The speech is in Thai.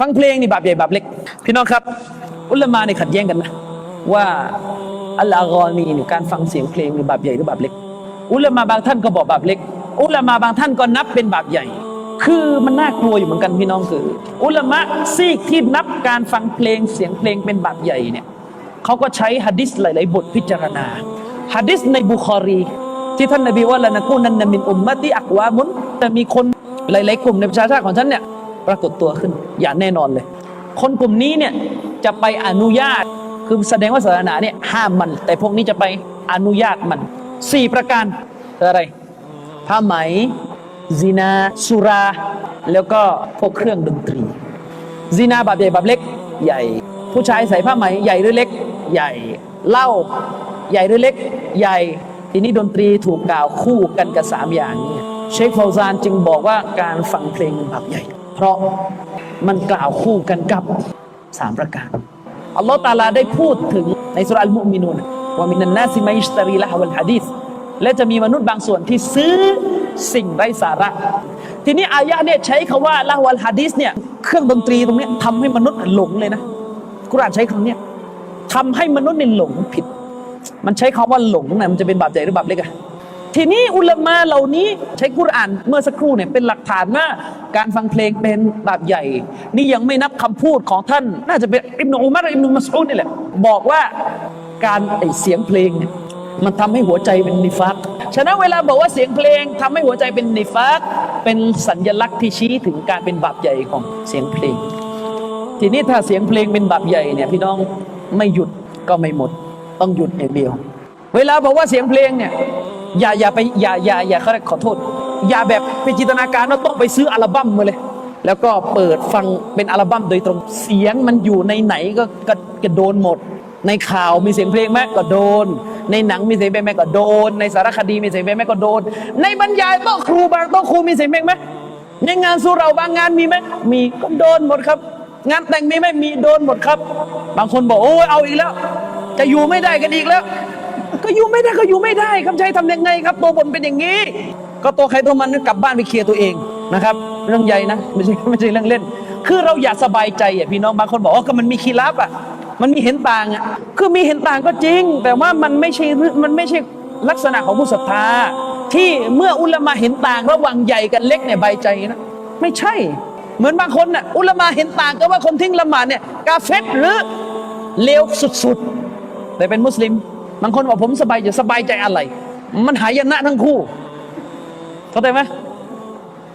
ฟังเพลงนี่บาปใหญ่บาปเล็ก พี่น้องครับ อุลามาเนี่ยขัดแย้งกันนะ ว่าอัลลากอนีเนี่ยการฟังเสียงเพลงนี่บาปใหญ่หรือบาปเล็ก อุลามาบางท่านก็บอกบาปเล็ก อุลามาบางท่านก็นับเป็นบาปใหญ่ คือมันน่ากลัวอยู่เหมือนกันพี่น้องคือ อุลามะซีกที่นับการฟังเพลงเสียงเพลงเป็นบาปใหญ่เนี่ยเขาก็ใช้ฮะดิษหลาย ๆ บทพิจารณาฮะดิษในบุคอรี ที่ท่านนบีว่าละนะกูนันนะมินอุมมะติอักวามุนแต่มีคนหลาย ๆ กลุ่มในประชาชาติของฉันเนี่ย ปรากฏตัวขึ้น อย่างแน่นอนเลย คนกลุ่มนี้เนี่ยจะไปอนุญาต คือแสดงว่าศาสนาเนี่ยห้ามมัน แต่พวกนี้จะไปอนุญาตมันสี่ประการคืออะไรผ้าไหมซินาสุรา แล้วก็พวกเครื่องดนตรีซินาบาปใหญ่บาปเล็กใหญ่ ผู้ชายใส่ผ้าไหมใหญ่หรือเล็ก ใหญ่เหล้าใหญ่หรือเล็ก ใหญ่ทีนี้ดนตรีถูกกล่าวคู่กันกับสามอย่างนี้เชคฟาวซานจึงบอกว่าการฟังเพลงเป็นบาปใหญ่ เพราะมันกล่าวคู่กันกับสามประการอัลลอฮ์ตาลาได้พูดถึงในสุราอัลมุมินูนว่ามินันนาซิมัยชตารีละฮวัลฮะดีษและจะมีมนุษย์บางส่วนที่ซื้อสิ่งไร้สาระ ทีนี้อายะเนี่ยใช้คาว่าละฮวัลฮะดีษเนี่ยเครื่องดนตรีตรงนี้ทำให้มนุษย์หลงเลยนะกุรอานใช้คำเนี้ยทำให้มนุษย์เนี่ยหลงผิด มันใช้คำว่าหลงนะมันจะเป็นบาปใหญ่หรือบาปเล็กอะ ทีนี้อุลมะเหล่านี้ใช้กุรอานเมื่อสักครู่เนี่ยเป็นหลักฐานว่าการฟังเพลงเป็นบาปใหญ่ นี่ยังไม่นับคำพูดของท่าน น่าจะเป็นอิบนุอุมัรอิบนุมัสอูดนี่แหละบอกว่าการไอเสียงเพลงเนี่ยมันทำให้หัวใจเป็นนิฟักฉะนั้นเวลาบอกว่าเสียงเพลงทำให้หัวใจเป็นนิฟักเป็นสัญลักษณ์ที่ชี้ถึงการเป็นบาปใหญ่ของเสียงเพลง ทีนี้ถ้าเสียงเพลงเป็นบาปใหญ่เนี่ยพี่น้องไม่หยุดก็ไม่หมด ต้องหยุดอย่างเดียว เวลาบอกว่าเสียงเพลงเนี่ย อย่าอย่าไปอย่าอย่าอย่าเขาเรียกขอโทษ อย่าแบบไปจินตนาการว่าต้องไปซื้ออัลบั้มมาเลย แล้วก็เปิดฟังเป็นอัลบั้มโดยตรงเสียงมันอยู่ในไหนก็ก็ก็โดนหมด ในข่าวมีเสียงเพลงไหมก็โดน ในหนังมีเสียงเพลงไหมก็โดน ในสารคดีมีเสียงเพลงไหมก็โดน ในบรรยายโต๊ะครูบางโต๊ะครูมีเสียงเพลงไหมในงานสุเราบางงานมีไหมมีก็โดนหมดครับ งานแต่งมีไหมมีโดนหมดครับ บางคนบอกโอ้ยเอาอีกแล้ว จะอยู่ไม่ได้กันอีกแล้ว ก็อยู่ไม่ได้ก็อยู่ไม่ได้ครับใช้ทำยังไงครับ ตัวบนเป็นอย่างนี้ ก็ตัวใครตัวมันกลับบ้านไปเคลียร์ตัวเองนะครับ เรื่องใหญ่นะไม่ใช่ไม่ใช่เรื่องเล่น คือเราอย่าสบายใจอะพี่น้องบางคนบอกว่าก็มันมีคีรับอะมันมีเห็นต่างอะคือมีเห็นต่างก็จริง แต่ว่ามันไม่ใช่มันไม่ใช่ลักษณะของผู้ศรัทธา ที่เมื่ออุลามะเห็นต่างระหว่างใหญ่กับเล็กเนี่ยใบใจนะไม่ใช่ เหมือนบางคนน่ะอุลามะเห็นต่างกันว่าคนทิ้งละหมาดเนี่ยกาเฟตหรือเลวสุดๆ แต่เป็นมุสลิม บางคนบอกผมสบายใจสบายใจอะไร มันหายนะทั้งคู่ เข้าใจไหม